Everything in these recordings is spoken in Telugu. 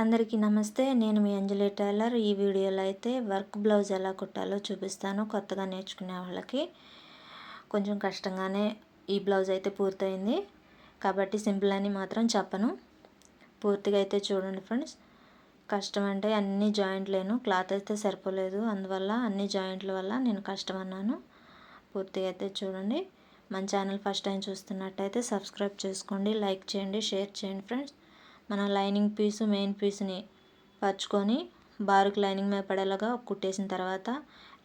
అందరికీ నమస్తే. నేను మీ అంజలి టైలర్. ఈ వీడియోలో అయితే వర్క్ బ్లౌజ్ ఎలా కుట్టాలో చూపిస్తాను. కొత్తగా నేర్చుకునే వాళ్ళకి కొంచెం కష్టంగానే ఈ బ్లౌజ్ అయితే పూర్తయింది. కాబట్టి సింపుల్ అని మాత్రం చెప్పను. పూర్తిగా అయితే చూడండి ఫ్రెండ్స్. కష్టం అంటే అన్ని జాయింట్లేను క్లాత్ అయితే సరిపోలేదు. అందువల్ల అన్ని జాయింట్ల వల్ల నేను కష్టం అన్నాను. పూర్తిగా అయితే చూడండి. మన ఛానల్ ఫస్ట్ టైం చూస్తున్నట్టయితే సబ్స్క్రైబ్ చేసుకోండి. లైక్ చేయండి. షేర్ చేయండి ఫ్రెండ్స్. మన లైనింగ్ పీసు మెయిన్ పీస్ని పరుచుకొని బారుకు లైనింగ్ మీద పడేలాగా కుట్టేసిన తర్వాత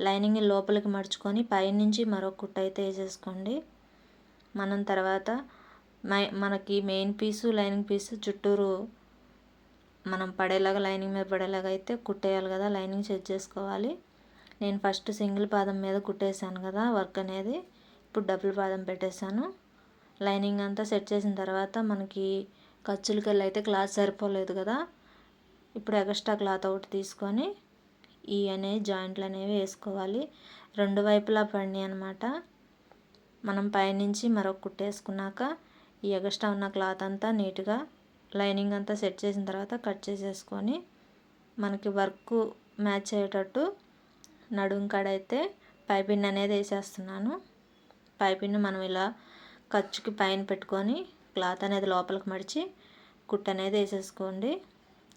లైనింగ్ లోపలికి మడుచుకొని పైనుంచి మరొక కుట్ట అయితే వేసేసుకోండి. మనం తర్వాత మనకి మెయిన్ పీసు లైనింగ్ పీసు చుట్టూరు మనం పడేలాగా లైనింగ్ మీద పడేలాగా అయితే కుట్టేయాలి కదా లైనింగ్ సెట్ చేసుకోవాలి. నేను ఫస్ట్ సింగిల్ పాదం మీద కుట్టేశాను కదా వర్క్ అనేది. ఇప్పుడు డబుల్ పాదం పెట్టేశాను. లైనింగ్ అంతా సెట్ చేసిన తర్వాత మనకి ఖర్చులకెళ్ళి అయితే క్లాత్ సరిపోలేదు కదా. ఇప్పుడు ఎక్స్ట్రా క్లాత్ ఒకటి తీసుకొని ఈ అనేవి జాయింట్లు అనేవి వేసుకోవాలి. రెండు వైపులా పడినాయి అనమాట మనం పైనుంచి మరొక కుట్టేసుకున్నాక ఈ ఎగస్ట్రా ఉన్న క్లాత్ అంతా నీట్గా లైనింగ్ అంతా సెట్ చేసిన తర్వాత కట్ చేసేసుకొని మనకి వర్క్ మ్యాచ్ అయ్యేటట్టు నడుం కాడ అయితే పైపిన్ అనేది వేసేస్తున్నాను. పైపిన్ మనం ఇలా ఖర్చుకి పైన పెట్టుకొని క్లాత్ అనేది లోపలికి మడిచి కుట్ అనేది వేసేసుకోండి.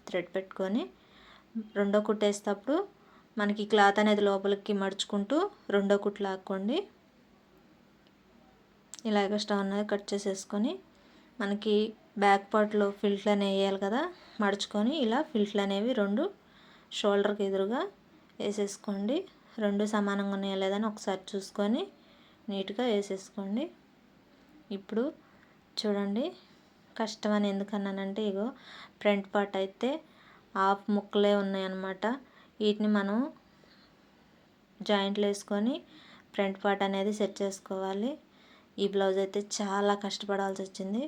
థ్రెడ్ పెట్టుకొని రెండో కుట్ వేసేటప్పుడు మనకి క్లాత్ అనేది లోపలికి మడుచుకుంటూ రెండో కుట్ లాక్కోండి. ఇలా స్టవ్ అనేది కట్ చేసేసుకొని మనకి బ్యాక్ పార్ట్లో ఫిల్ట్లు అనేవి వేయాలి కదా మడుచుకొని ఇలా ఫిల్ట్లు అనేవి రెండు షోల్డర్కి ఎదురుగా వేసేసుకోండి. రెండు సమానంగా ఉన్నాయా లేదని ఒకసారి చూసుకొని నీట్గా వేసేసుకోండి. ఇప్పుడు చూడండి. కష్టం అని ఎందుకన్నానంటే ఇగో ఫ్రంట్ పార్ట్ అయితే హాఫ్ ముక్కలే ఉన్నాయన్నమాట. వీటిని మనం జాయింట్లు వేసుకొని ఫ్రంట్ పార్ట్ అనేది సెట్ చేసుకోవాలి. ఈ బ్లౌజ్ అయితే చాలా కష్టపడాల్సి వచ్చింది.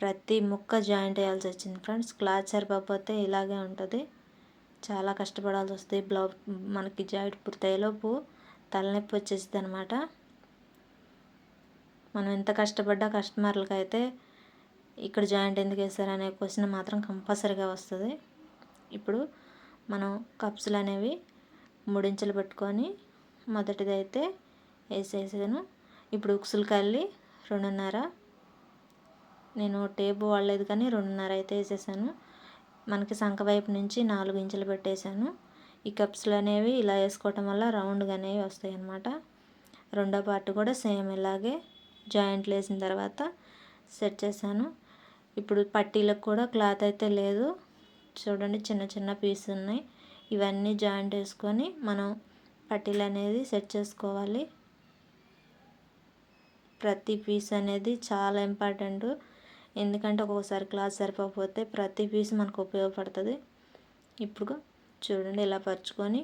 ప్రతి ముక్క జాయింట్ వేయాల్సి వచ్చింది ఫ్రెండ్స్. క్లాత్ సరిపోతే ఇలాగే ఉంటుంది. చాలా కష్టపడాల్సి వస్తుంది. బ్లౌజ్ మనకి జాయింట్ పూర్తయ్యేలోపు తలనొప్పి వచ్చేసింది అనమాట మనం ఎంత కష్టపడ్డా కస్టమర్లకు అయితే ఇక్కడ జాయింట్ ఎందుకు వేస్తారనే క్వశ్చన్ మాత్రం కంపల్సరీగా వస్తుంది. ఇప్పుడు మనం కప్స్లు అనేవి ముడించలు పెట్టుకొని మొదటిది అయితే వేసేసాను. ఇప్పుడు ఉక్సులు కల్లి రెండున్నర. నేను టేపు వాడలేదు కానీ రెండున్నర అయితే వేసేసాను. మనకి సంఖ వైపు నుంచి నాలుగు ఇంచులు పెట్టేశాను ఈ కప్స్లు అనేవి ఇలా వేసుకోవటం వల్ల రౌండ్గా అనేవి వస్తాయి అన్నమాట రెండో పార్ట్ కూడా సేమ్ ఇలాగే జాయింట్లు వేసిన తర్వాత సెట్ చేశాను. ఇప్పుడు పట్టీలకు కూడా క్లాత్ అయితే లేదు. చూడండి చిన్న చిన్న పీస్ ఉన్నాయి. ఇవన్నీ జాయింట్ వేసుకొని మనం పట్టీలు అనేది సెట్ చేసుకోవాలి. ప్రతి పీస్ అనేది చాలా ఇంపార్టెంట్. ఎందుకంటే ఒక్కొక్కసారి క్లాత్ సరిపోకపోతే ప్రతి పీస్ మనకు ఉపయోగపడుతుంది. ఇప్పుడు చూడండి ఇలా పరుచుకొని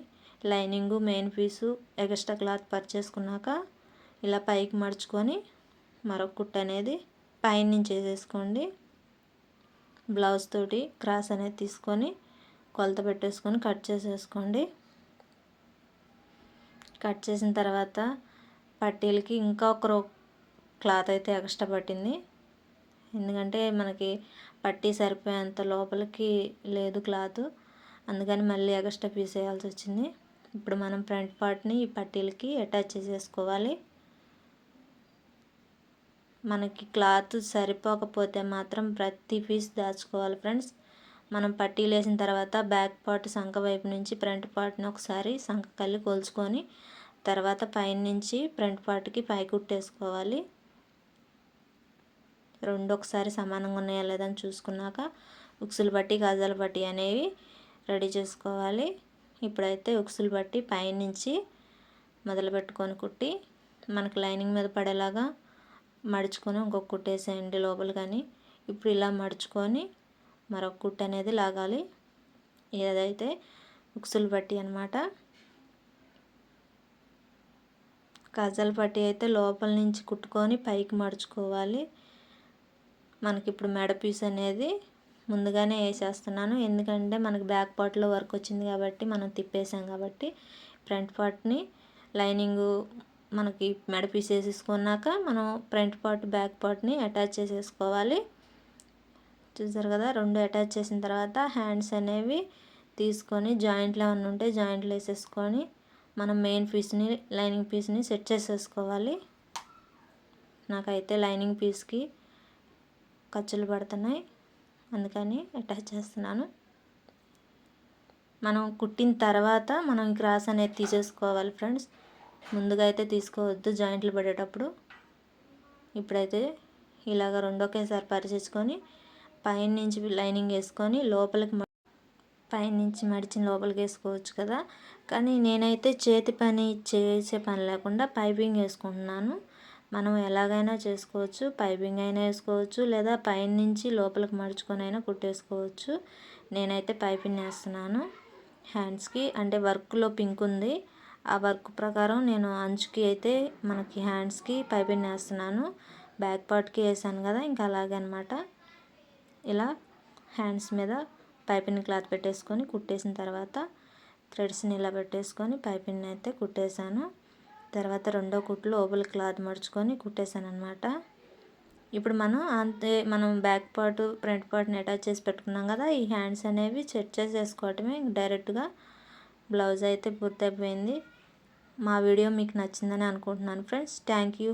lining main piece extra cloth పర్చేసుకున్నాక ఇలా పైకి మడుచుకొని మరొక కుట్ట అనేది పైనుంచి వేసేసుకోండి. బ్లౌజ్ తోటి క్రాస్ అనేది తీసుకొని కొలత పెట్టేసుకొని కట్ చేసేసుకోండి. కట్ చేసిన తర్వాత పట్టీలకి ఇంకా ఒక రో క్లాత్ అయితే ఎక్స్ట్రా పట్టింది. ఎందుకంటే మనకి పట్టీ సరిపోయేంత లోపలికి లేదు క్లాత్. అందుకని మళ్ళీ ఎక్స్ట్రా పీస్ వేయాల్సి వచ్చింది. ఇప్పుడు మనం ఫ్రంట్ పార్ట్ని ఈ పట్టీలకి అటాచ్ చేసేసుకోవాలి. మనకి క్లాత్ సరిపోకపోతే మాత్రం ప్రతి పీస్ దాచుకోవాలి ఫ్రెండ్స్. మనం పట్టీలు వేసిన తర్వాత బ్యాక్ పార్ట్ సంఖ వైపు నుంచి ఫ్రంట్ పార్ట్ని ఒకసారి సంఖ కళ్ళు కొలుచుకొని తర్వాత పైన నుంచి ఫ్రంట్ పార్ట్కి పై కుట్టేసుకోవాలి రెండు ఒకసారి సమానంగా ఉన్నాయా లేదని చూసుకున్నాక ఉక్సులు బట్టి గాజాలు బట్టి అనేవి రెడీ చేసుకోవాలి. ఇప్పుడైతే ఉక్సులు బట్టి పైనుంచి మొదలు పెట్టుకొని కుట్టి మనకు లైనింగ్ మీద పడేలాగా మడుచుకొని ఇంకొక కుట్టేసేయండి లోపల కానీ. ఇప్పుడు ఇలా మడుచుకొని మరొక కుట్టు అనేది లాగాలి. ఏదైతే ఉక్సులు పట్టి అనమాట కజల్ పట్టి అయితే లోపల నుంచి కుట్టుకొని పైకి మడుచుకోవాలి. మనకి ఇప్పుడు మెడ పీస్ అనేది ముందుగానే వేసేస్తున్నాను. ఎందుకంటే మనకి బ్యాక్ పార్ట్లో వర్క్ వచ్చింది కాబట్టి మనం తిప్పేసాం కాబట్టి. ఫ్రంట్ పార్ట్ని లైనింగు మనకి మెడ పీస్ వేసేసుకున్నాక మనం ఫ్రంట్ పార్ట్ బ్యాక్ పార్ట్ని అటాచ్ చేసేసుకోవాలి. చూసారు కదా రెండు అటాచ్ చేసిన తర్వాత హ్యాండ్స్ అనేవి తీసుకొని జాయింట్లు ఏమన్నా ఉంటే జాయింట్లు వేసేసుకొని మనం మెయిన్ పీస్ని లైనింగ్ పీస్ని సెట్ చేసేసుకోవాలి. నాకైతే లైనింగ్ పీస్కి ఖర్చులు పడుతున్నాయి అందుకని అటాచ్ చేస్తున్నాను. మనం కుట్టిన తర్వాత మనం క్రాస్ అనేది తీసేసుకోవాలి ఫ్రెండ్స్. ముందుగా అయితే తీసుకోవద్దు జాయింట్లు పడేటప్పుడు. ఇప్పుడైతే ఇలాగ రెండొకేసారి పరిచేసుకొని పైన నుంచి లైనింగ్ వేసుకొని లోపలికి పైన నుంచి మడిచిన లోపలికి వేసుకోవచ్చు కదా. కానీ నేనైతే చేతి పని చేసే పని లేకుండా పైపింగ్ వేసుకుంటున్నాను. మనం ఎలాగైనా చేసుకోవచ్చు పైపింగ్ అయినా వేసుకోవచ్చు లేదా పైన నుంచి లోపలికి మడుచుకొని అయినా కుట్టేసుకోవచ్చు. నేనైతే పైపింగ్ వేస్తున్నాను. హ్యాండ్స్కి అంటే వర్క్లో పింక్ ఉంది. ఆ వర్క్ ప్రకారం నేను అంచుకి అయితే మనకి హ్యాండ్స్కి పైపింగ్ వేస్తున్నాను. బ్యాక్ పార్ట్కి వేసాను కదా ఇంకా అలాగే అనమాట ఇలా హ్యాండ్స్ మీద పైపింగ్ క్లాత్ పెట్టేసుకొని కుట్టేసిన తర్వాత థ్రెడ్స్ని ఇలా పెట్టేసుకొని పైపింగ్ అయితే కుట్టేశాను. తర్వాత రెండో కుట్లు ఓబుల్ క్లాత్ మడుచుకొని కుట్టేశాను అనమాట ఇప్పుడు మనం అంతే మనం బ్యాక్ పార్ట్ ఫ్రంట్ పార్ట్ని అటాచ్ చేసి పెట్టుకున్నాం కదా ఈ హ్యాండ్స్ అనేవి సెట్ చేసేసుకోవటమే డైరెక్ట్గా బ్లౌజ్ అయితే పూర్తయిపోయింది. మా వీడియో మీకు నచ్చిందని అనుకుంటున్నాను ఫ్రెండ్స్. Thank you.